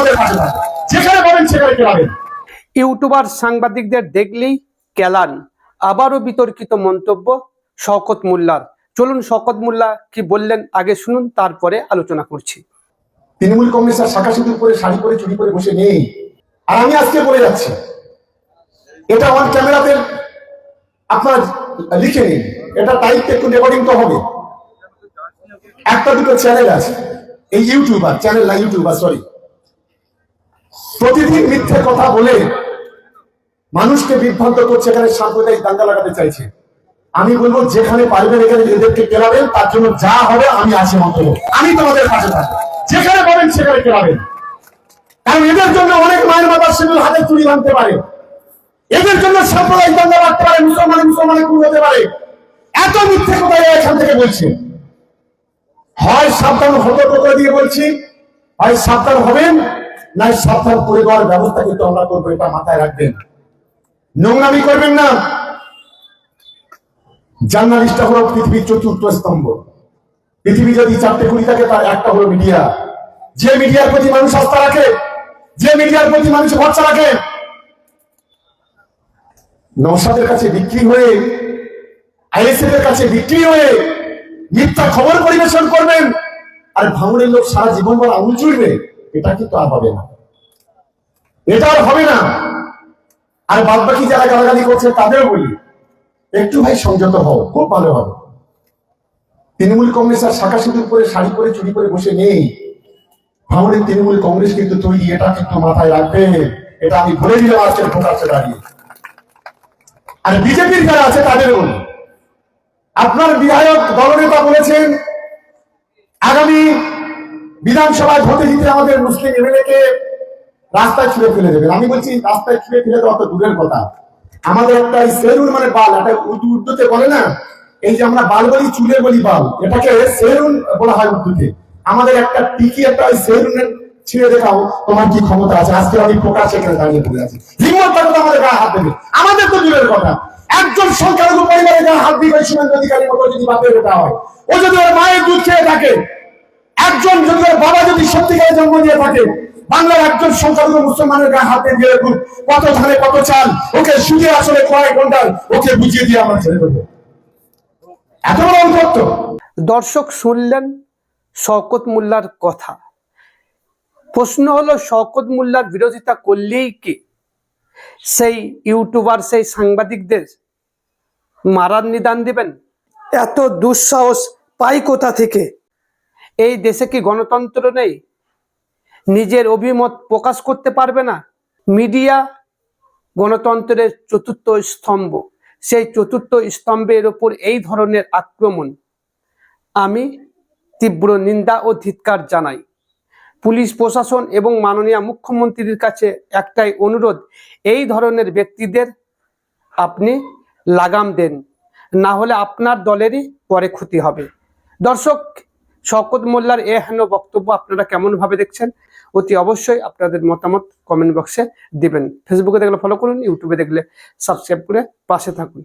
তোমাদের পাশে থাকবে যেখানে পাবেন সেখানে ইউটিউবার সাংবাদিকদের দেখলেই কেলান। আবারও বিতর্কিত মন্তব্য শওকত মোল্লার। চলুন শওকত মোল্লা কি বললেন আগে শুনুন তারপরে আলোচনা করছি। তৃণমূল কংগ্রেসের শাখা সিঁদুর পরে শাড়ি পরে চুরি করে বসে নেই। আর আমি আজকে বলে যাচ্ছি এটা অন ক্যামেরাতে আপনার লিখে নিন। এটা টাইপটা একটু রেকর্ডিং তো হবে। একটা দুটো চ্যানেল আছে এই ইউটিউবার চ্যানেল না ইউটিউবার সরি প্রতিদিন মিথ্যে কথা বলে মানুষকে বিভ্রান্ত করছে এখানে সাম্প্রদায়িক দাঙ্গা লাগাতে চাইছে। আমি বলব, যেখানে পারবেন এখানে এদেরকে কেলাবেন, তার জন্য যা হবে আমি আছি মন্তব্য। আমি তোমাদের পাশে থাকব। যেখানে পাবেন সেখানে কেলাবেন। কারণ এদের জন্য অনেক মায়ের বাবার সিঁদুর হাতে চুরি ভাঙতে পারে। এদের জন্য সাম্প্রদায়িক দাঙ্গা লাগতে পারে, মুসলমান মুসলমানের খুন হতে পারে। এত মিথ্যে কথা এখান থেকে বলছে। হয় সাবধান, সতর্ক করে দিয়ে বলছি, হয় সাবধান হবেন। সাবধান করে দেওয়ার ব্যবস্থা কিন্তু আমরা করব, এটা মাথায় রাখবেন। নোংরামি করবেন না। জার্নালিস্টটা হলো পৃথিবীর চতুর্থ স্তম্ভ। পৃথিবী যদি চারটে কুড়ি থাকে, তার একটা হলো মিডিয়া। যে মিডিয়ার প্রতি মানুষ আস্থা রাখে, যে মিডিয়ার প্রতি মানুষ ভরসা রাখে নৌসাদের কাছে বিক্রি হয়ে আইএসএফ এর কাছে বিক্রি হয়ে মিথ্যা খবর পরিবেশন করবেন, আর ভাঙড়ের লোক সারা জীবন বড় আঙুল চুড়বে এটা কিন্তু আর হবে না। এটা আর হবে না। আর বাদ বাকি যারা গালাগালি করছে তাদের বলি, একটু ভাই সংযত হও, খুব ভালো হবে। তৃণমূল কংগ্রেস আর শাখা সিঁদুর পরে শাড়ি পরে চুরি করে বসে নেই। ভাঙড়ের তৃণমূল কংগ্রেস কিন্তু তৈরি এটা কিন্তু মাথায় রাখবে। এটা আমি বলে দিলাম আজকের প্রকাশ্যে দাঁড়িয়ে। আর বিজেপির যারা আছে তাদের বলি। আপনার বিধায়ক, দলনেতা বলেছেন, আগামী বিধানসভায় ভোটে জিতে আমাদের মুসলিম এমএলএ কে রাস্তায় ছুঁড়ে ফেলে দেবেন আমি বলছি, রাস্তায় ছুঁড়ে ফেলে দেওয়া তো দূরের কথা। আমাদের একটা সেলুন মানে বাল একটা উর্দু, উর্দুতে বলে না? এই যে আমরা বাল বলি, চুলে বলি বাল, এটাকে সেলুন বলা হয় উর্দুতে। আমাদের একটা টিকি, একটা ওই সেরুনের ছিঁড়ে দেখাও, তোমার কি ক্ষমতা আছে? আজকে আমি প্রকাশ এখানে দাঁড়িয়ে পড়ে আছি। হিম্মত আমাদের গায়ে হাত দেবে। আমাদের তো দূরের কথা। একজন সংখ্যালঘু পরিবারের গায়ে হাত দিবে শুভেন্দু অধিকারী যদি বাপের বেটা হয়। ও যদি ওর মায়ের দুধ খেয়ে থাকে একজন যদি বাবা যদি সত্যিকারে জন্ম দিয়ে থাকে বাংলার একজন সংখ্যালঘু মুসলমানের গায়ে হাতে দিয়ে দেখুন কত ধানে কত চাল ওকে সুদে আসলে কয়েক ঘণ্টার ওকে বুঝিয়ে দিয়ে আমরা ছেড়ে দেবো। এত বড় অন্তত। দর্শক শুনলেন শওকত মোল্লার কথা। প্রশ্ন হলো শওকত মোল্লার বিরোধিতা করলেই কি? সেই ইউটিউবার সেই সাংবাদিকদের মারার নিদান দিবেন? এত দুঃসাহস পাই কোথা থেকে? এই দেশে কি গণতন্ত্র নেই? নিজের অভিমত প্রকাশ করতে পারবে না? মিডিয়া গণতন্ত্রের চতুর্থ স্তম্ভ। সেই চতুর্থ স্তম্ভের ওপর এই ধরনের আক্রমণ। আমি তীব্র নিন্দা ও ধিৎকার জানাই। পুলিশ প্রশাসন এবং মাননীয় মুখ্যমন্ত্রীর কাছে একটাই অনুরোধ, এই ধরনের ব্যক্তিদের আপনি লাগাম দেন। না হলে আপনার দলেরই পরে ক্ষতি হবে। দর্শক শকত মোল্লার এ হেন বক্তব্য আপনারা কেমনভাবে দেখছেন? অতি অবশ্যই আপনাদের মতামত কমেন্ট বক্সে দিবেন। ফেসবুকে দেখলে ফলো করুন ইউটিউবে দেখলে সাবস্ক্রাইব করে পাশে থাকুন।